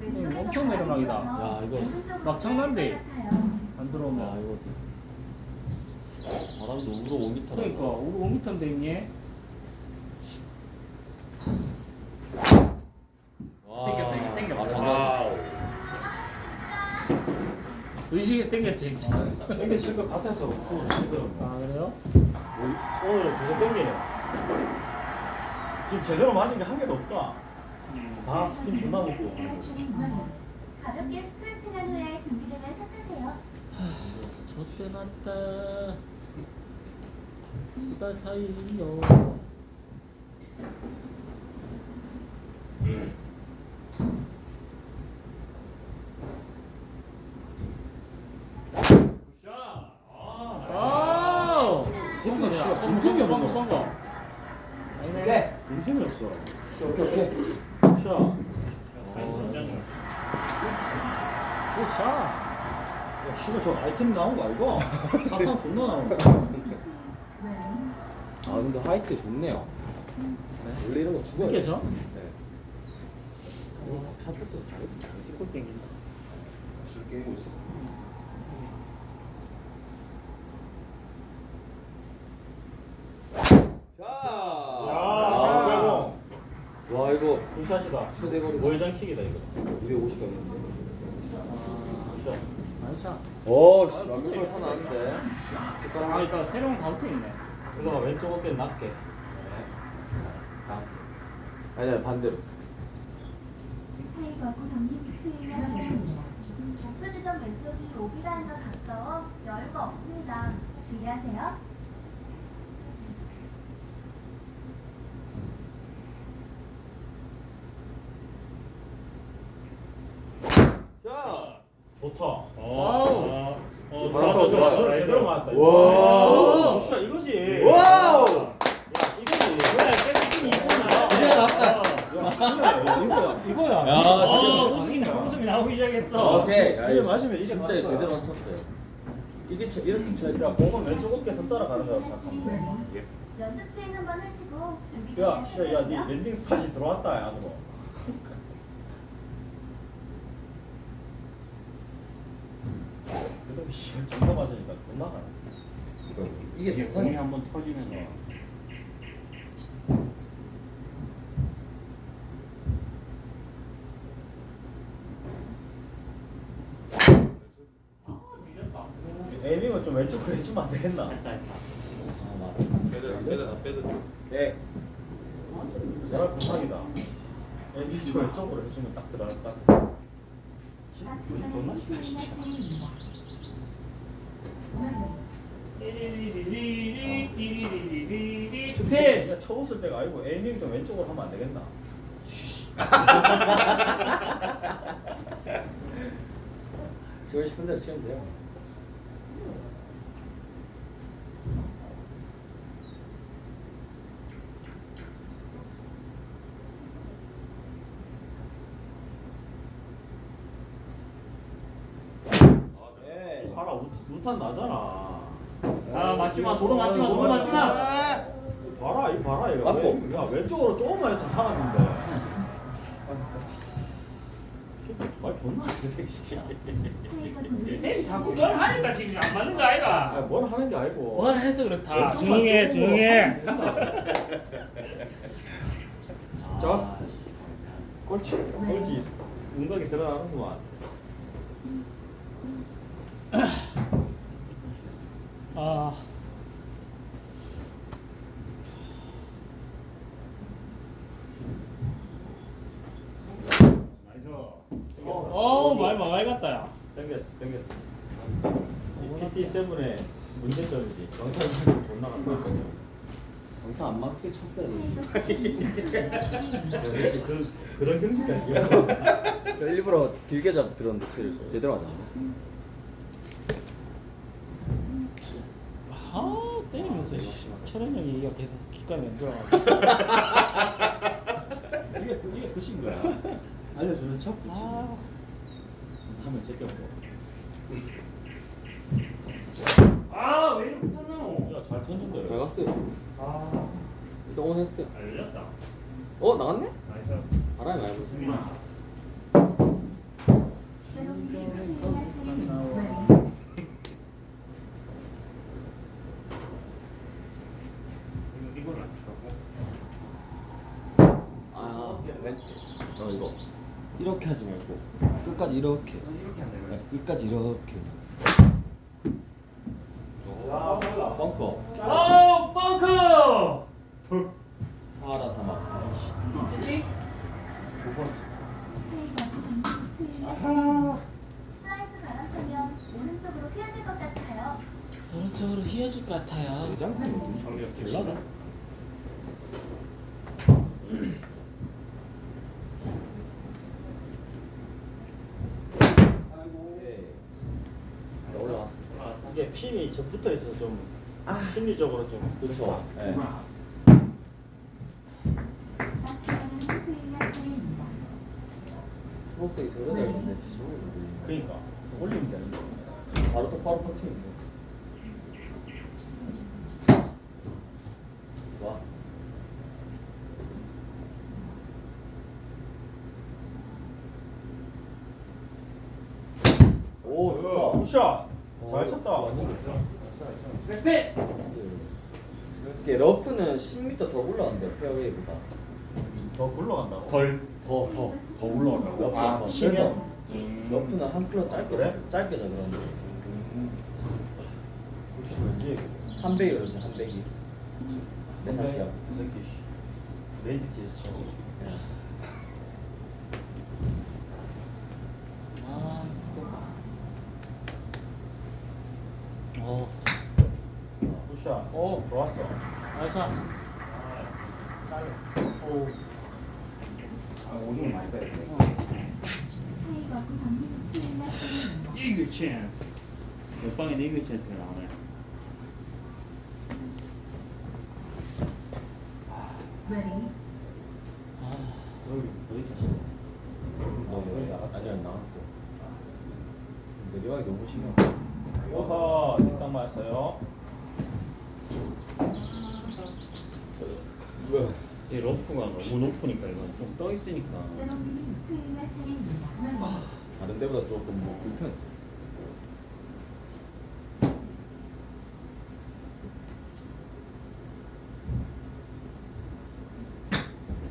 음, 엄청 내리막이다. 야, 이거 막창난데. 안 야 들어오면. 이거 바람도 우로 5m라. 그러니까 우리 5m인데 있니? 와. 땡겨, 땡겨, 땡겨. 아, 잘 나왔어. 의식이 땡겼지. 땡겨 칠 것 같아서 좀 힘들어. 아 그래요? 오늘은 계속 땡기네. 지금 제대로 맞은 게 한 개도 없다. 다 스핀 존나 먹고. 가볍게 스트레칭 한 후에 준비되면 시작하세요. 저때 났다. 이가 사이요. 아. 진짜 씨발 방금 빈틈이 방금 없는 방금. 거. 아니네. 빈틈이 없어. 오케이 오케이. 자. 굿샷. 야, 씨발 저 아이템 나온 거 알고? 사탕 존나 나온 거. 아 근데 하이트 좋네요. 원래 이런 거 죽어요. 느껴져? 네. 오, 샷도 잘꿀 땡긴다. 술 깨고 있어. 자. 야. 와 이거 굿샷이다. 최대거리. 월장 킥이다 이거. 250 가겠는데. 굿샷. 나이샷. 오, 씨, 완벽하게 사나는데. 아 이따 새로운 다 붙어 있네. 그래서 왼쪽 어깨 낮게. 아, 아니 아니 반대로. 타이거고 경기 수행하세요. 목표 지점 왼쪽이 오비라인과 가까워 여유가 없습니다. 주의하세요. 자. 좋다. 와우. 어, 바로 들어갔다, 이거. 와. 어, 굿샷 이거지. 와우. 야, 이거지. 그래, 깨끗이 이쁘나. 이제 나왔다. 야, 이거야. 이거야. 야, 어, 진짜. 웃음이 웃음이 나오기 시작했어. 오케이. 야, 이거 맞으면 이게 진짜 거야. 제대로 맞췄어요. 이게 쳐, 이렇게 쳐야 돼. 야, 공은 왼쪽 어깨 선 따라가는 거라고 생각하면 돼. 연습 수행 한번 하시고 야, 준비되면 진짜 야, 네. 랜딩 스팟이 들어왔다, 야, 안 으로. 그래도 씨, 존나 맞으니까 존나 가네. 이게 이게 정상이 공이 한번 터지면 에이밍은 좀 왼쪽으로 해주면 안 되겠나? 했다 했다. 빼드 빼드 빼드. 네. 제발 부탁이다. 에이밍 좀 왼쪽으로 해주면 딱 들어갈 것 같아. 우리 존나 싫다, 진짜. 띠리리리리. 스피드. 진짜 쳐웃을 때가 아니고 에이밍 좀 왼쪽으로 하면 안 되겠나? 치고 싶은 대로 치면 돼요. 네. 봐라, 우- 우탄 나잖아. 아 맞지 마, 도로 맞지 마, 도로 맞지 마. 봐라, 이 봐라, 이거. 맞고. 왼- 야, 왼쪽으로 조금만 했으면 살았는데. 말 존나 안 돼, 씨. 에이 자꾸 뭘 하니까 지금 안 맞는 거 아이가? 아, 뭘 하는 게 아니고. 뭘 해서 그렇다. 왼쪽만 조용해, 조금 조용해. 자, 꼴찌, 꼴찌. 운동이 들어가는구만. 아. 나이스. 어, 많이 많이 갔다 야. 땡겼어, 땡겼어. 이 PT7의 문제점이지. 정상 가서 존나 간다. 정타 안 맞게 쳤어야 돼. 그, 그런 형식까지. 일부러 길게 잡 들었는데 제대로, 하잖아. 아, 때리면서 씨. 철현 형이 이거 계속 안 들어가. 이게, 그- 이게 그신 거야. 알려주는 척 그치. 아. 하면 제껴고. 아, 왜 이렇게 떴노? 야, 잘 던진다. 잘 갔어요. 아. 일단 온 했어요. 알렸다. 어 나갔네? 나이스. 바람이 많이 불었어. 이거 이렇게 하지 말고 끝까지 이렇게. 네, 끝까지 이렇게. 야 뭐야 벙커. 오 펑크 사하라 사막 그치? 두 번째 스라이스 아하 바람타면 오른쪽으로 휘어질 것 같아요. 오른쪽으로 휘어질 것 같아요 대장산 경력 될라나? 네. 나 올라왔어. 이게 핀이 저 붙어 있어서 좀 심리적으로 좀 그렇죠 네. 초록색이 저래 넓은데 그러니까. 올리면 되는데 바로 똑바로 퍼트리면 돼 와. 오 좋다 굿샷 어, 잘 쳤다. 완전 좋다 스페 이게 러프는 10m 더 올라간대요 페어웨이보다. 더 굴러간다고? 덜더더더 러프 아, 더. 치면? 그래서 러프는 한 클럽 짧게 그래? 짧게 자 그런데. 혹시 왠지 한한 배기 내 상태야 이 새끼 씨. 레이디 티셔츠 쳐 아 어. 굿샷 어. 좋았어 나이스 오. 아 오줌을 많이 써야 돼 차례입니다. 이글 찬스 몇 방에 이글 찬스가 나오네 Ready? 여기 어디 쳤어 아니 안 나왔어 내려가기 너무 심해 오하 뒷땅 맞았어요. 이 러프가 너무 높으니까 이거 좀떠 있으니까. 수위가 차례입니다. 다른 데보다 조금 뭐 불편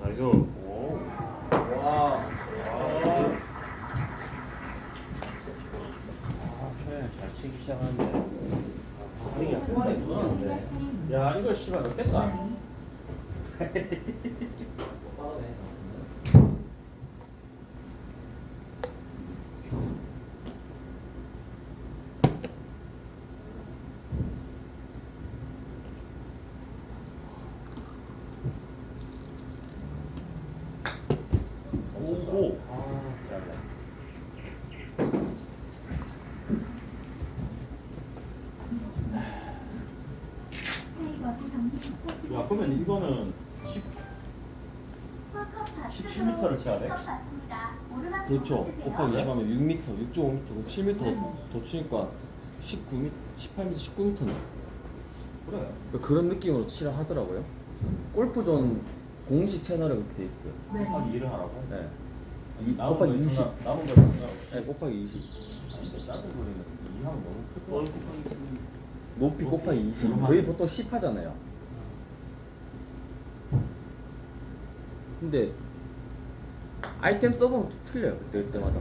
나이스 오 와 아 초야 잘 치기 시작하는데 이게 후반에 누나는데 차례입니다. 야 이거 씨발 넣겠다 오오 타이거스 경기 야 그러면 이거는 10컵 17m 를 쳐야 돼? 그렇죠. 곱하기 20 하면 6m 6.5m 7m 더 치니까 19m 18m 19m네. 그래. 그런 느낌으로 치라 하더라고요. 골프존 공식 채널에 그렇게 돼 있어요. 곱하기 1을 하라고? 네. 이- 남은 곱하기 거 20. 생각- 남은 거 생각없이. 네, 곱하기 20 아니 근데 작은 소리는 2 하면 너무 클거 뭘 곱하기 쓰는 높이 곱하기 20 저희 보통 10 하잖아요 근데 아이템 써보면 또 틀려요 그때 그때마다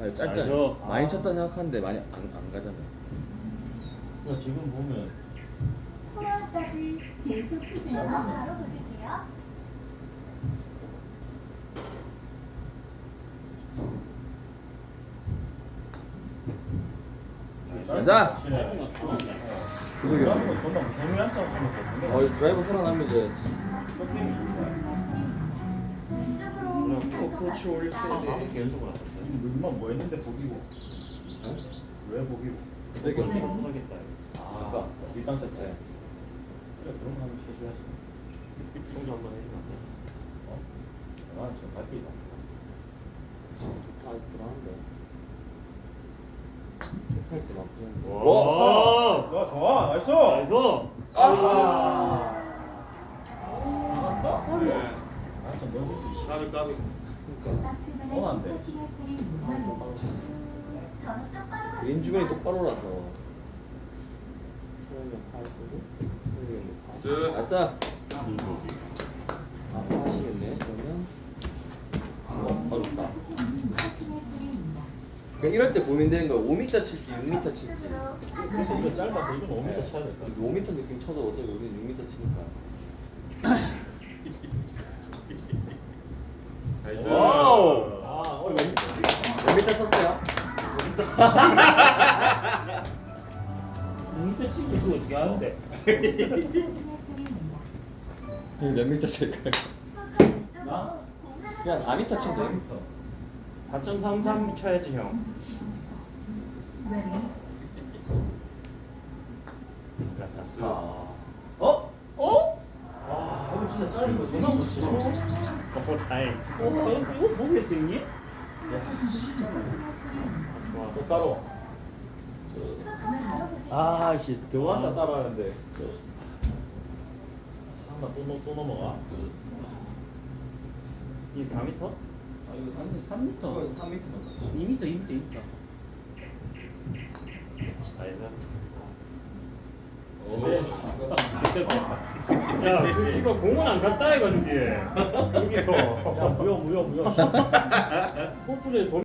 아니 짧잖아요 알죠. 많이 아. 쳤다 생각하는데 많이 안, 안 가잖아요 그러니까 지금 보면 코어까지 계속 치세요. 바로 보실게요. 가자! 치네. 짧은 거 존나 무성의한 척 하면서 어, 이 드라이버 살아나면 이제 쇼게임이 좋다 왼쪽으로 또 프로치 올릴. 다섯 개 연속으로 하셨어요? 너만 뭐 했는데 보기고. 어? 왜 보기고. 되게 이건 좀 하겠다 아 뒷땅 쳤지 네. 그래 그런 거 하면 해줘야지 송주 한번 해주면 안 돼? 어? 나는 지금 발길이다 다 들어가는데. 세트할 때 나쁘지 않 좋아 좋아 나이스 나이스 예. 아 봤어? 네 나좀 넣어줄 수 있어 까비 까비 그러니까. 어, 안 돼. 왼주변이 똑바로라서. 네. 아싸! 아파 하시겠네, 그러면. 아, 어, 어렵다. 그냥 이럴 때 고민되는 거야 5m 칠지 6m 칠지 그래서 이거 짧아서 이건 5m 쳐야 될까? 5m 느낌 쳐도 어차피 우리는 6m 치니까 나이스. 와우. 아, 어, 이거 몇 m 쳤어요? 문자 치기 그거 어떻게 하는데? 몇 m 칠까요? 나? 그냥 4m 치세요 4.33 쳐야지 형. 아. 어? 어? 와, 이거 진짜 짧은 거 존나 못 치네. 어, 아이. 어, 이거 뭐겠어 형님? 와, 또 따로. 아씨, 겨우 한다 따라하는데. 한번 또, 넘- 또 넘어가. 이 4m? 아, 이거 아니 3m. 3m만 2m, 2m, 2m. 아니다. 오. 야, 그 씨발 공원 안 갔다 해가지고 여기서 야, 무효, 무효, 무효. 뽀플에 돈